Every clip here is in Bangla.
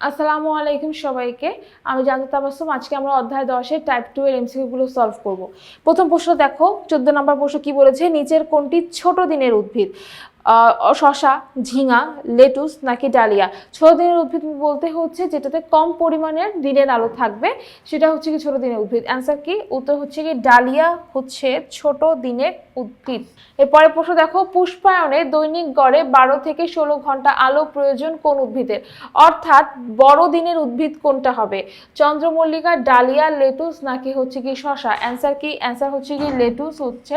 আসসালামু আলাইকুম সবাইকে। আমি জানতে তাবাসুম, আজকে আমরা অধ্যায় দশের টাইপ টু এর এমসিকিউগুলো সলভ করব। প্রথম প্রশ্ন দেখো, চোদ্দ নম্বর প্রশ্ন কি বলেছে? নিচের কোনটি ছোট দিনের উদ্ভিদ? শশা ঝিঙা, লেটুস নাকি ডালিয়া। ছোট দিনের উদ্ভিদ বলতে হচ্ছে যেটাতে কম পরিমাণের দিনের আলো থাকবে, সেটা হচ্ছে কি ছোট দিনের উদ্ভিদ। অ্যান্সার কি? উত্তর হচ্ছে কি ডালিয়া হচ্ছে ছোট দিনের উদ্ভিদ। এরপরে প্রশ্ন দেখো, পুষ্পায়নে দৈনিক গড়ে বারো থেকে ষোলো ঘণ্টা আলো প্রয়োজন কোন উদ্ভিদের? অর্থাৎ বড় দিনের উদ্ভিদ কোনটা হবে? চন্দ্রমল্লিকা, ডালিয়া, লেটুস নাকি হচ্ছে কি শশা অ্যান্সার কি? অ্যান্সার হচ্ছে কি লেটুস হচ্ছে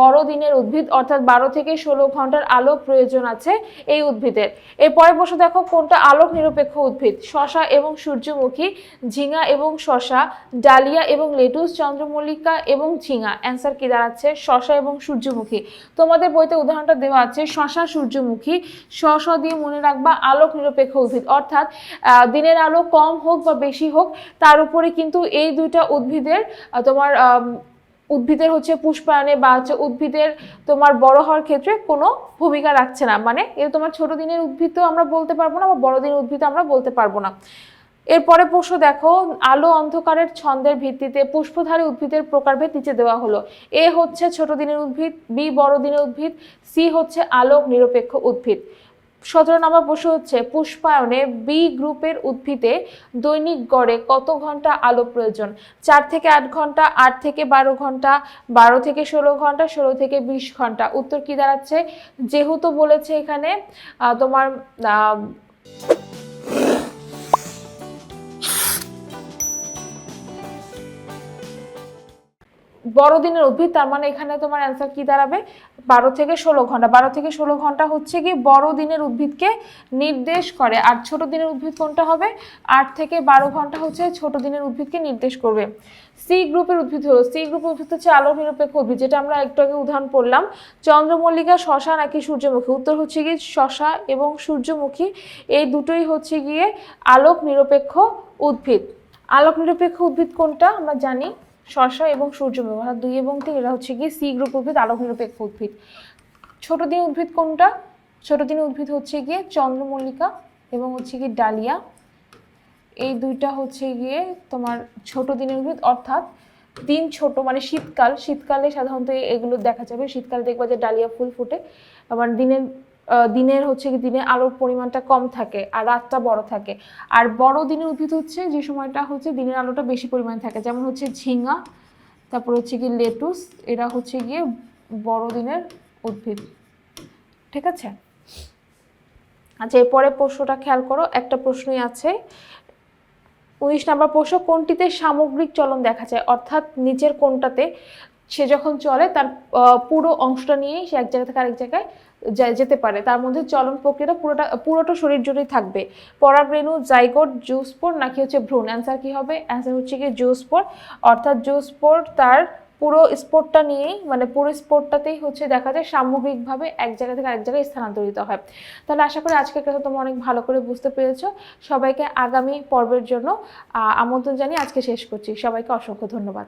বড় দিনের উদ্ভিদ, অর্থাৎ বারো থেকে ষোলো ঘণ্টার আলো প্রয়োজন আছে এই উদ্ভিদের। এরপরে প্রশ্ন দেখো কোনটা আলোক নিরপেক্ষ উদ্ভিদ। শশা এবং সূর্যমুখী, ঝিঙা এবং শশা, ডালিয়া এবং লেটুস, চন্দ্রমল্লিকা এবং ঝিঙা। অ্যান্সার কি দাঁড়াচ্ছে? শশা এবং সূর্যমুখী। তোমাদের বইতে উদাহরণটা দেওয়া আছে, শশা, সূর্যমুখী। শ দিয়ে মনে রাখবা আলোক নিরপেক্ষ উদ্ভিদ। অর্থাৎ দিনের আলো কম হোক বা বেশি হোক, তার উপরে কিন্তু এই দুইটা উদ্ভিদের তোমার উদ্ভিদের হচ্ছে পুষ্পায়নে বা হচ্ছে উদ্ভিদের তোমার বড় হওয়ার ক্ষেত্রে কোনো ভূমিকা রাখছে না। মানে এটা তোমার ছোট দিনের উদ্ভিদ আমরা বলতে পারব না বা বড় দিনের উদ্ভিদ আমরা বলতে পারব না। এরপরে প্রশ্ন দেখো, আলো অন্ধকারের ছন্দের ভিত্তিতে পুষ্পধারী উদ্ভিদের প্রকারভেদ নিচে দেওয়া হলো। এ হচ্ছে ছোট দিনের উদ্ভিদ, বি বড় দিনের উদ্ভিদ, সি হচ্ছে আলোক নিরপেক্ষ উদ্ভিদ। সতেরো নম্বর প্রশ্ন হচ্ছে, পুষ্পায়নে বি গ্রুপের উদ্ভিদে দৈনিক গড়ে কত ঘণ্টা আলো প্রয়োজন? চার থেকে আট ঘণ্টা, আট থেকে বারো ঘণ্টা, বারো থেকে ষোলো ঘণ্টা, ষোলো থেকে বিশ ঘণ্টা। উত্তর কি দাঁড়াচ্ছে? যেহেতু বলেছে এখানে তোমার বড়দিনের উদ্ভিদ, তার মানে এখানে তোমার অ্যান্সার কি দাঁড়াবে? বারো থেকে ষোলো ঘণ্টা। বারো থেকে ষোলো ঘণ্টা হচ্ছে কি বড় দিনের উদ্ভিদকে নির্দেশ করে। আর ছোট দিনের উদ্ভিদ কোনটা হবে? আট থেকে বারো ঘণ্টা হচ্ছে ছোট দিনের উদ্ভিদকে নির্দেশ করবে। সি গ্রুপের উদ্ভিদ হলো সি গ্রুপের উদ্ভিদ হচ্ছে আলো নিরপেক্ষ উদ্ভিদ, যেটা আমরা একটু আগে উদাহরণ পড়লাম। চন্দ্রমল্লিকা, শশা নাকি সূর্যমুখী? উত্তর হচ্ছে গিয়ে শশা এবং সূর্যমুখী। এই দুটোই হচ্ছে গিয়ে আলোক নিরপেক্ষ উদ্ভিদ। আলোক নিরপেক্ষ উদ্ভিদ কোনটা? আমরা জানি শশা এবং সূর্যমুখী অর্থাৎ দুই এবং তিন, এরা হচ্ছে গিয়ে সি গ্রুপ উদ্ভিদ, আলোক নিরপেক্ষ উদ্ভিদ। ছোট দিন উদ্ভিদ কোনটা? ছোট দিন উদ্ভিদ হচ্ছে গিয়ে চন্দ্রমল্লিকা এবং হচ্ছে গিয়ে ডালিয়া। এই দুইটা হচ্ছে গিয়ে তোমার ছোট দিনের উদ্ভিদ, অর্থাৎ দিন ছোট মানে শীতকাল, শীতকালে সাধারণত এগুলো দেখা যাবে। শীতকালে দেখবা যে ডালিয়া ফুল ফুটে। আবার দিনের দিনের হচ্ছে কি দিনের আলোর পরিমাণটা কম থাকে আর রাতটা বড় থাকে। আর বড় দিনের উদ্ভিদ হচ্ছে যে সময়টা হচ্ছে দিনের আলোটা বেশি পরিমাণে থাকে। যেমন হচ্ছে ঝিঙ্গা তারপর হচ্ছে কি লেটুস, এরা হচ্ছে গিয়ে বড় দিনের উদ্ভিদ। ঠিক আছে? আচ্ছা এরপরে প্রশ্নটা খেয়াল করো, একটা প্রশ্নই আছে। উনিশ নম্বর প্রশ্ন, কোনটিতে সামগ্রিক চলন দেখা যায়? অর্থাৎ নিচের কোনটাতে সে যখন চলে, তার পুরো অংশটা নিয়েই সে এক জায়গা থেকে আরেক জায়গায় যেতে পারে। তার মধ্যে চলন প্রক্রিয়াটা পুরোটা পুরোটা শরীর জুড়েই থাকবে। পরাগরেণু জাইগোট জুসপোর নাকি হচ্ছে ভ্রূণ? অ্যান্সার কি হবে? অ্যান্সার হচ্ছে কি জুসপোর অর্থাৎ জুসপোর তার পুরো স্পোর্টটা নিয়েই মানে পুরো স্পোর্টটাতেই হচ্ছে দেখা যায় সামগ্রিকভাবে এক জায়গা থেকে আরেক জায়গায় স্থানান্তরিত হয়। তাহলে আশা করি আজকের কথা তোমরা অনেক ভালো করে বুঝতে পেরেছ। সবাইকে আগামী পর্বের জন্য আমন্ত্রণ জানিয়ে আজকে শেষ করছি। সবাইকে অসংখ্য ধন্যবাদ।